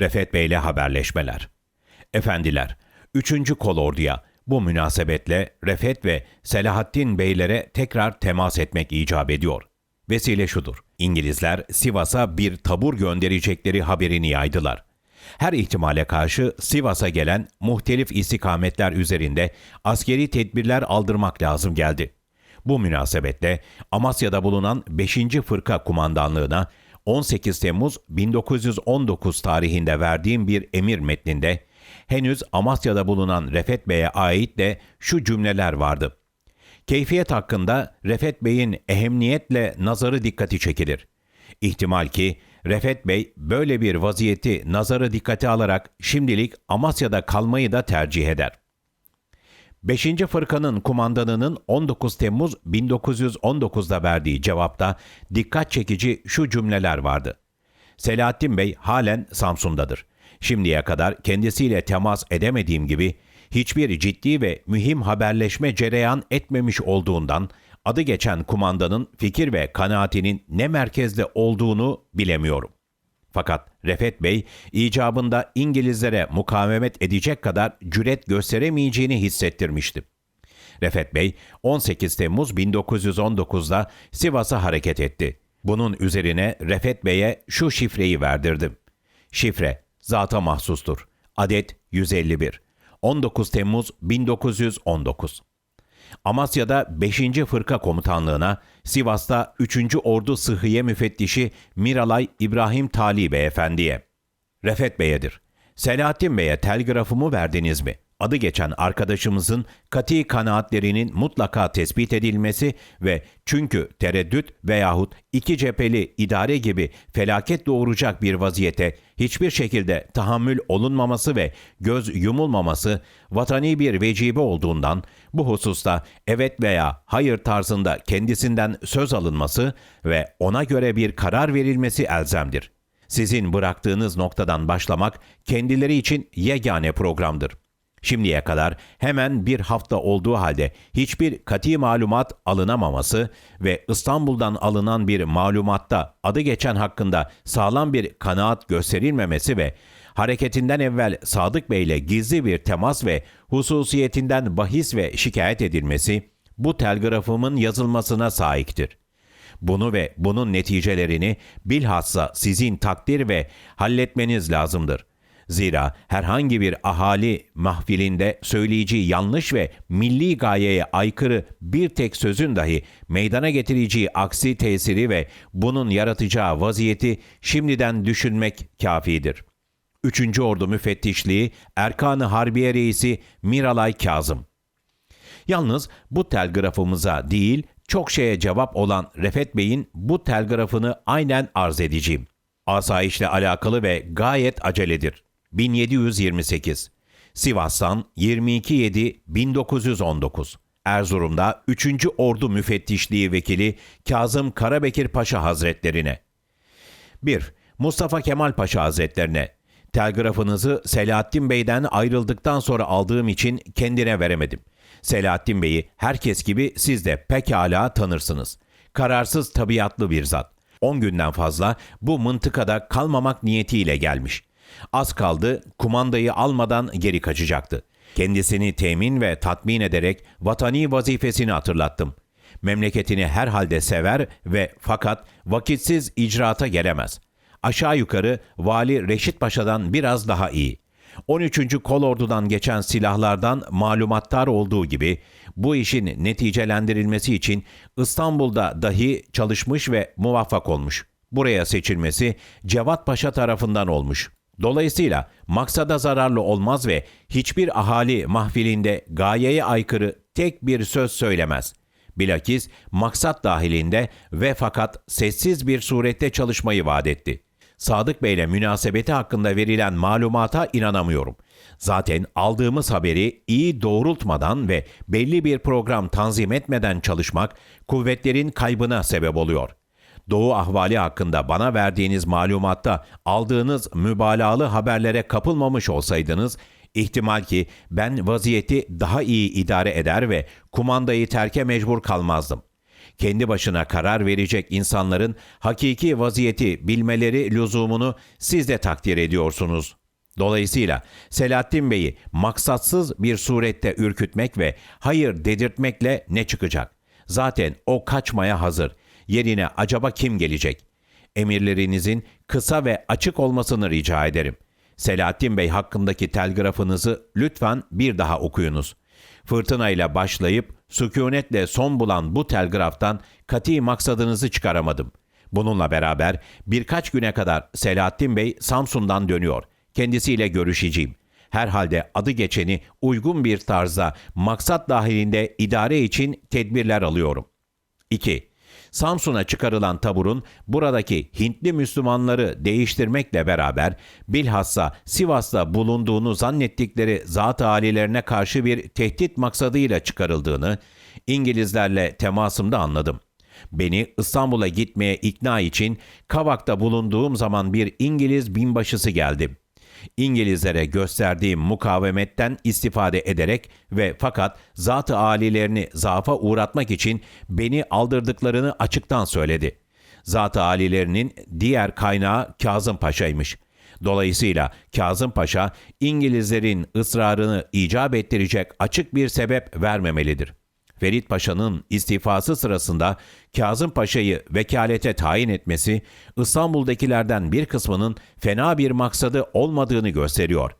Refet Bey'le haberleşmeler. Efendiler, 3. kolorduya bu münasebetle Refet ve Selahattin Beylere tekrar temas etmek icap ediyor. Vesile şudur. İngilizler Sivas'a bir tabur gönderecekleri haberini yaydılar. Her ihtimale karşı Sivas'a gelen muhtelif istikametler üzerinde askeri tedbirler aldırmak lazım geldi. Bu münasebetle Amasya'da bulunan 5. Fırka Kumandanlığı'na 18 Temmuz 1919 tarihinde verdiğim bir emir metninde henüz Amasya'da bulunan Refet Bey'e ait de şu cümleler vardı. Keyfiyet hakkında Refet Bey'in ehemmiyetle nazarı dikkati çekilir. İhtimal ki Refet Bey böyle bir vaziyeti nazarı dikkate alarak şimdilik Amasya'da kalmayı da tercih eder. 5. Fırkanın kumandanının 19 Temmuz 1919'da verdiği cevapta dikkat çekici şu cümleler vardı. Selahattin Bey halen Samsun'dadır. Şimdiye kadar kendisiyle temas edemediğim gibi hiçbir ciddi ve mühim haberleşme cereyan etmemiş olduğundan adı geçen kumandanın fikir ve kanaatinin ne merkezde olduğunu bilemiyorum. Fakat Refet Bey icabında İngilizlere mukavemet edecek kadar cüret gösteremeyeceğini hissettirmişti. Refet Bey 18 Temmuz 1919'da Sivas'a hareket etti. Bunun üzerine Refet Bey'e şu şifreyi verdirdim. Şifre zata mahsustur. Adet 151. 19 Temmuz 1919. Amasya'da 5. Fırka Komutanlığı'na, Sivas'ta 3. Ordu Sıhhiye Müfettişi Miralay İbrahim Tali Beyefendi'ye. Refet Bey'edir. Selahattin Bey'e telgrafımı verdiniz mi? Adı geçen arkadaşımızın kati kanaatlerinin mutlaka tespit edilmesi ve çünkü tereddüt veyahut iki cepheli idare gibi felaket doğuracak bir vaziyete hiçbir şekilde tahammül olunmaması ve göz yumulmaması vatani bir vecibe olduğundan bu hususta evet veya hayır tarzında kendisinden söz alınması ve ona göre bir karar verilmesi elzemdir. Sizin bıraktığınız noktadan başlamak kendileri için yegane programdır. Şimdiye kadar hemen bir hafta olduğu halde hiçbir kati malumat alınamaması ve İstanbul'dan alınan bir malumatta adı geçen hakkında sağlam bir kanaat gösterilmemesi ve hareketinden evvel Sadık Bey ile gizli bir temas ve hususiyetinden bahis ve şikayet edilmesi bu telgrafımın yazılmasına sahiptir. Bunu ve bunun neticelerini bilhassa sizin takdir ve halletmeniz lazımdır. Zira herhangi bir ahali mahfilinde söyleyeceği yanlış ve milli gayeye aykırı bir tek sözün dahi meydana getireceği aksi tesiri ve bunun yaratacağı vaziyeti şimdiden düşünmek kafidir. 3. Ordu Müfettişliği Erkan-ı Harbiye Reisi Miralay Kazım Yalnız bu telgrafımıza değil, çok şeye cevap olan Refet Bey'in bu telgrafını aynen arz edeceğim. Asayişle alakalı ve gayet aceledir. 1728 Sivas'tan 22.7.1919 Erzurum'da 3. Ordu Müfettişliği Vekili Kazım Karabekir Paşa Hazretlerine 1. Mustafa Kemal Paşa Hazretlerine Telgrafınızı Selahattin Bey'den ayrıldıktan sonra aldığım için kendine veremedim. Selahattin Bey'i herkes gibi siz de pekala tanırsınız. Kararsız tabiatlı bir zat. 10 günden fazla bu mıntıkada kalmamak niyetiyle gelmiş. Az kaldı kumandayı almadan geri kaçacaktı. Kendisini temin ve tatmin ederek vatani vazifesini hatırlattım. Memleketini herhalde sever ve fakat vakitsiz icraata gelemez. Aşağı yukarı Vali Reşit Paşa'dan biraz daha iyi. 13. Kolordu'dan geçen silahlardan malumattar olduğu gibi bu işin neticelendirilmesi için İstanbul'da dahi çalışmış ve muvaffak olmuş. Buraya seçilmesi Cevat Paşa tarafından olmuş. Dolayısıyla maksada zararlı olmaz ve hiçbir ahali mahfilinde gayeye aykırı tek bir söz söylemez. Bilakis maksat dahilinde ve fakat sessiz bir surette çalışmayı vaat etti. Sadık Bey'le münasebeti hakkında verilen malumata inanamıyorum. Zaten aldığımız haberi iyi doğrultmadan ve belli bir program tanzim etmeden çalışmak kuvvetlerin kaybına sebep oluyor. Doğu ahvali hakkında bana verdiğiniz malumatta aldığınız mübalağalı haberlere kapılmamış olsaydınız, ihtimal ki ben vaziyeti daha iyi idare eder ve kumandayı terke mecbur kalmazdım. kendi başına karar verecek insanların hakiki vaziyeti bilmeleri lüzumunu siz de takdir ediyorsunuz. Dolayısıyla Selahattin Bey'i maksatsız bir surette ürkütmek ve hayır dedirtmekle ne çıkacak? Zaten o kaçmaya hazır. Yerine acaba kim gelecek? Emirlerinizin kısa ve açık olmasını rica ederim. Selahattin Bey hakkındaki telgrafınızı lütfen bir daha okuyunuz. Fırtınayla başlayıp sükunetle son bulan bu telgraftan kati maksadınızı çıkaramadım. Bununla beraber birkaç güne kadar Selahattin Bey Samsun'dan dönüyor. Kendisiyle görüşeceğim. Herhalde adı geçeni uygun bir tarzda maksat dahilinde idare için tedbirler alıyorum. 2. Samsun'a çıkarılan taburun buradaki Hintli Müslümanları değiştirmekle beraber bilhassa Sivas'ta bulunduğunu zannettikleri zat alilerine karşı bir tehdit maksadıyla çıkarıldığını İngilizlerle temasımda anladım. Beni İstanbul'a gitmeye ikna için Kavak'ta bulunduğum zaman bir İngiliz binbaşısı geldi. İngilizlere gösterdiğim mukavemetten istifade ederek ve fakat zat-ı alilerini zaafa uğratmak için beni aldırdıklarını açıktan söyledi. Zat-ı alilerinin diğer kaynağı Kazım Paşa'ymış. Dolayısıyla Kazım Paşa İngilizlerin ısrarını icap ettirecek açık bir sebep vermemelidir.'' Ferit Paşa'nın istifası sırasında Kazım Paşa'yı vekalete tayin etmesi İstanbul'dakilerden bir kısmının fena bir maksadı olmadığını gösteriyor.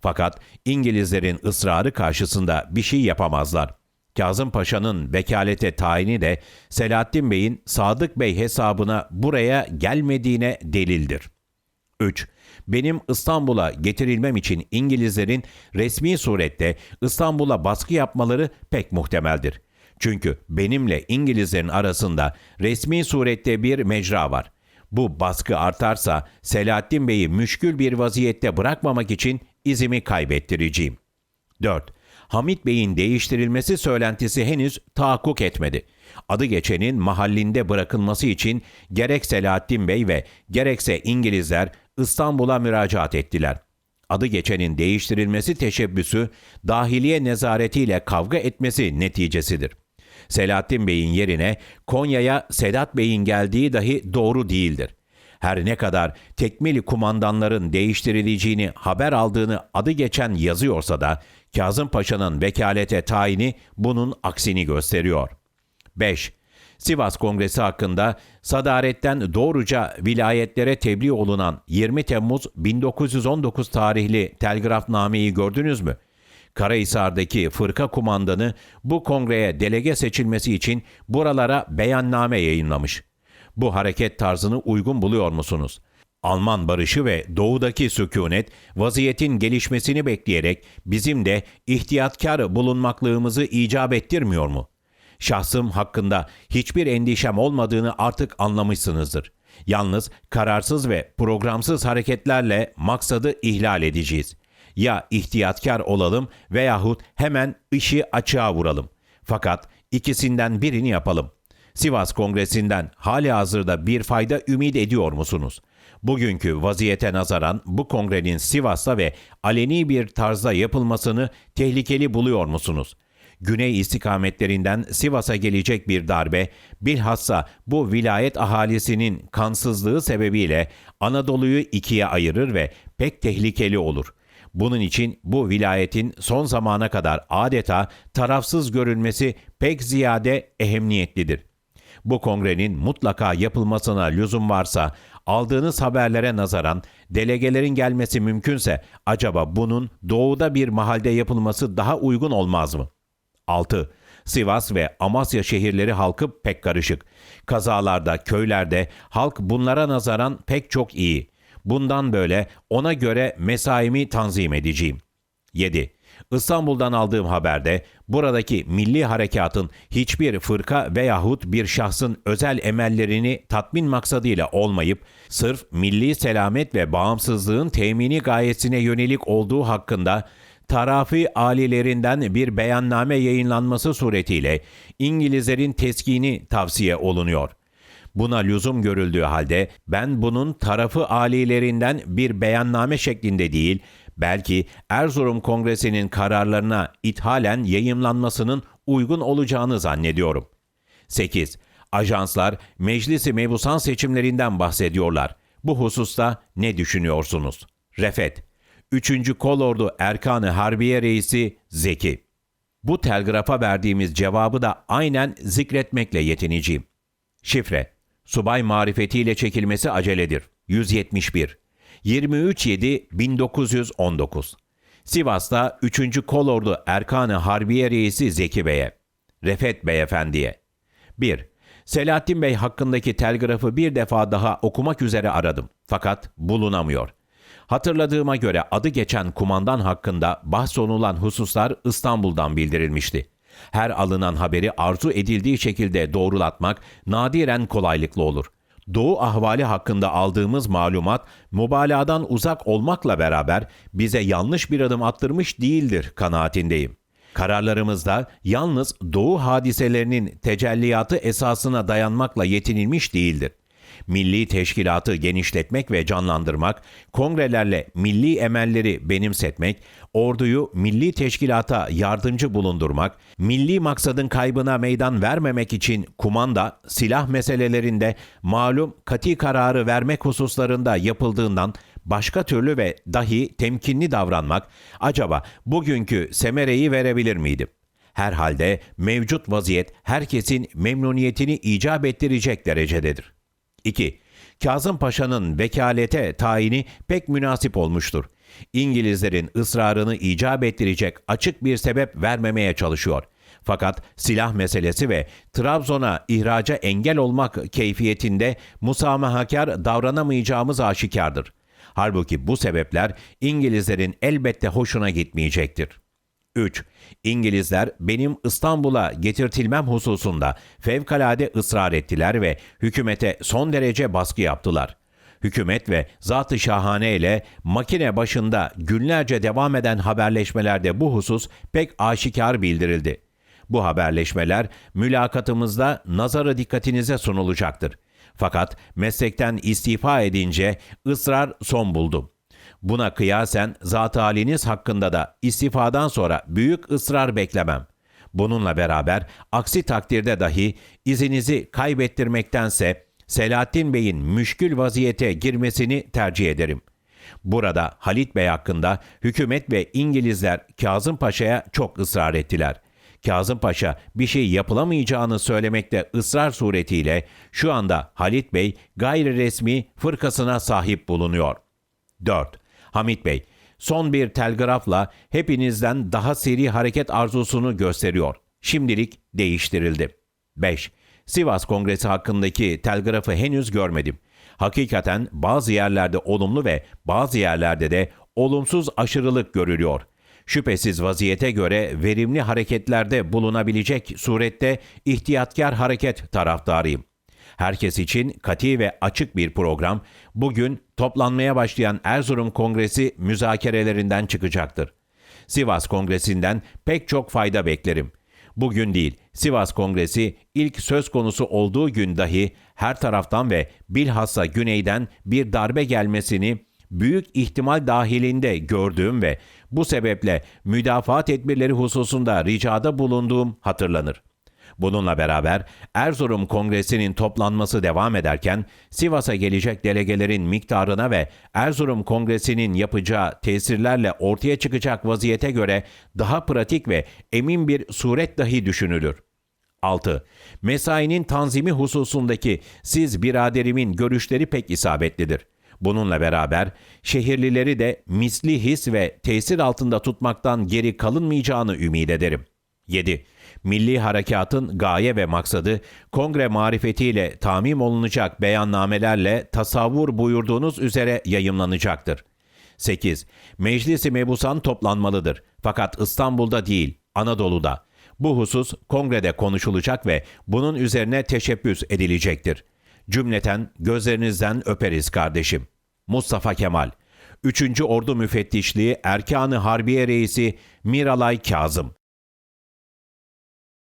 Fakat İngilizlerin ısrarı karşısında bir şey yapamazlar. Kazım Paşa'nın vekalete tayini de Selahattin Bey'in Sadık Bey hesabına buraya gelmediğine delildir. 3 benim İstanbul'a getirilmem için İngilizlerin resmi surette İstanbul'a baskı yapmaları pek muhtemeldir. Çünkü benimle İngilizlerin arasında resmi surette bir mecra var. Bu baskı artarsa Selahattin Bey'i müşkül bir vaziyette bırakmamak için izimi kaybettireceğim. 4. Hamit Bey'in değiştirilmesi söylentisi henüz tahakkuk etmedi. Adı geçenin mahallinde bırakılması için gerek Selahattin Bey ve gerekse İngilizler İstanbul'a müracaat ettiler. Adı geçenin değiştirilmesi teşebbüsü dahiliye nezaretiyle kavga etmesi neticesidir. Selahattin Bey'in yerine Konya'ya Sedat Bey'in geldiği dahi doğru değildir. Her ne kadar tekmili kumandanların değiştirileceğini haber aldığını adı geçen yazıyorsa da Kazım Paşa'nın vekalete tayini bunun aksini gösteriyor. 5. Sivas Kongresi hakkında sadaretten doğruca vilayetlere tebliğ olunan 20 Temmuz 1919 tarihli telgrafnameyi gördünüz mü? Karahisar'daki fırka kumandanı bu kongreye delege seçilmesi için buralara beyanname yayınlamış. Bu hareket tarzını uygun buluyor musunuz? Alman barışı ve doğudaki sükunet vaziyetin gelişmesini bekleyerek bizim de ihtiyatkar bulunmaklığımızı icap ettirmiyor mu? Şahsım hakkında hiçbir endişem olmadığını artık anlamışsınızdır. Yalnız kararsız ve programsız hareketlerle maksadı ihlal edeceğiz. Ya ihtiyatkar olalım veyahut hemen işi açığa vuralım. Fakat ikisinden birini yapalım. Sivas Kongresi'nden hali hazırda bir fayda ümit ediyor musunuz? Bugünkü vaziyete nazaran bu kongrenin Sivas'ta ve aleni bir tarzda yapılmasını tehlikeli buluyor musunuz? Güney istikametlerinden Sivas'a gelecek bir darbe, bilhassa bu vilayet ahalisinin kansızlığı sebebiyle Anadolu'yu ikiye ayırır ve pek tehlikeli olur. Bunun için bu vilayetin son zamana kadar adeta tarafsız görülmesi pek ziyade ehemmiyetlidir. Bu kongrenin mutlaka yapılmasına lüzum varsa aldığınız haberlere nazaran delegelerin gelmesi mümkünse acaba bunun doğuda bir mahalde yapılması daha uygun olmaz mı?'' 6. Sivas ve Amasya şehirleri halkı pek karışık. Kazalarda, köylerde halk bunlara nazaran pek çok iyi. Bundan böyle ona göre mesaimi tanzim edeceğim. 7. İstanbul'dan aldığım haberde buradaki milli harekatın hiçbir fırka veyahut bir şahsın özel emellerini tatmin maksadıyla olmayıp sırf milli selamet ve bağımsızlığın temini gayesine yönelik olduğu hakkında tarafi alilerinden bir beyanname yayınlanması suretiyle İngilizlerin teskini tavsiye olunuyor. Buna lüzum görüldüğü halde ben bunun tarafı alilerinden bir beyanname şeklinde değil, belki Erzurum Kongresi'nin kararlarına ithalen yayımlanmasının uygun olacağını zannediyorum. 8. Ajanslar meclisi mebusan seçimlerinden bahsediyorlar. Bu hususta ne düşünüyorsunuz? Refet 3. Kolordu Erkanı Harbiye Reisi Zeki Bu telgrafa verdiğimiz cevabı da aynen zikretmekle yetineceğim. Şifre Subay marifetiyle çekilmesi aceledir. 171 23.7.1919 Sivas'ta 3. Kolordu Erkanı Harbiye Reisi Zeki Bey'e Refet Beyefendi'ye 1. Selahattin Bey hakkındaki telgrafı bir defa daha okumak üzere aradım. Fakat bulunamıyor. Hatırladığıma göre adı geçen kumandan hakkında bahsolunan hususlar İstanbul'dan bildirilmişti. Her alınan haberi arzu edildiği şekilde doğrulatmak nadiren kolaylıkla olur. Doğu ahvali hakkında aldığımız malumat mübalağadan uzak olmakla beraber bize yanlış bir adım attırmış değildir kanaatindeyim. Kararlarımızda yalnız doğu hadiselerinin tecelliyatı esasına dayanmakla yetinilmiş değildir. Milli teşkilatı genişletmek ve canlandırmak, kongrelerle milli emelleri benimsetmek, orduyu milli teşkilata yardımcı bulundurmak, milli maksadın kaybına meydan vermemek için kumanda, silah meselelerinde malum kati kararı vermek hususlarında yapıldığından başka türlü ve dahi temkinli davranmak acaba bugünkü semereyi verebilir miydi? Herhalde mevcut vaziyet herkesin memnuniyetini icap ettirecek derecededir. 2. Kazım Paşa'nın vekalete tayini pek münasip olmuştur. İngilizlerin ısrarını icap ettirecek açık bir sebep vermemeye çalışıyor. Fakat silah meselesi ve Trabzon'a ihraca engel olmak keyfiyetinde musamahakar davranamayacağımız aşikardır. Halbuki bu sebepler İngilizlerin elbette hoşuna gitmeyecektir. 3. İngilizler benim İstanbul'a getirtilmem hususunda fevkalade ısrar ettiler ve hükümete son derece baskı yaptılar. Hükümet ve zat-ı şahane ile makine başında günlerce devam eden haberleşmelerde bu husus pek aşikar bildirildi. Bu haberleşmeler mülakatımızda nazarı dikkatinize sunulacaktır. Fakat meslekten istifa edince ısrar son buldu. Buna kıyasen zat haliniz hakkında da istifadan sonra büyük ısrar beklemem. Bununla beraber aksi takdirde dahi izinizi kaybettirmektense Selahattin Bey'in müşkül vaziyete girmesini tercih ederim. Burada Halit Bey hakkında hükümet ve İngilizler Kazım Paşa'ya çok ısrar ettiler. Kazım Paşa bir şey yapılamayacağını söylemekte ısrar suretiyle şu anda Halit Bey gayri resmi fırkasına sahip bulunuyor. 4. Hamit Bey, son bir telgrafla hepinizden daha seri hareket arzusunu gösteriyor. Şimdilik değiştirildi. 5. Sivas Kongresi hakkındaki telgrafı henüz görmedim. Hakikaten bazı yerlerde olumlu ve bazı yerlerde de olumsuz aşırılık görülüyor. Şüphesiz vaziyete göre verimli hareketlerde bulunabilecek surette ihtiyatkar hareket taraftarıyım. Herkes için kati ve açık bir program bugün toplanmaya başlayan Erzurum Kongresi müzakerelerinden çıkacaktır. Sivas Kongresi'nden pek çok fayda beklerim. Bugün değil, Sivas Kongresi ilk söz konusu olduğu gün dahi her taraftan ve bilhassa güneyden bir darbe gelmesini büyük ihtimal dahilinde gördüğüm ve bu sebeple müdafaa tedbirleri hususunda ricada bulunduğum hatırlanır. Bununla beraber Erzurum Kongresi'nin toplanması devam ederken Sivas'a gelecek delegelerin miktarına ve Erzurum Kongresi'nin yapacağı tesirlerle ortaya çıkacak vaziyete göre daha pratik ve emin bir suret dahi düşünülür. 6. Mesainin tanzimi hususundaki siz biraderimin görüşleri pek isabetlidir. Bununla beraber şehirlileri de misli his ve tesir altında tutmaktan geri kalınmayacağını ümit ederim. 7. Milli harekatın gaye ve maksadı kongre marifetiyle tamim olunacak beyannamelerle tasavvur buyurduğunuz üzere yayımlanacaktır. 8. Meclisi mebusan toplanmalıdır. Fakat İstanbul'da değil, Anadolu'da. Bu husus kongrede konuşulacak ve bunun üzerine teşebbüs edilecektir. Cümleten gözlerinizden öperiz kardeşim. Mustafa Kemal 3. Ordu Müfettişliği Erkanı Harbiye Reisi Miralay Kazım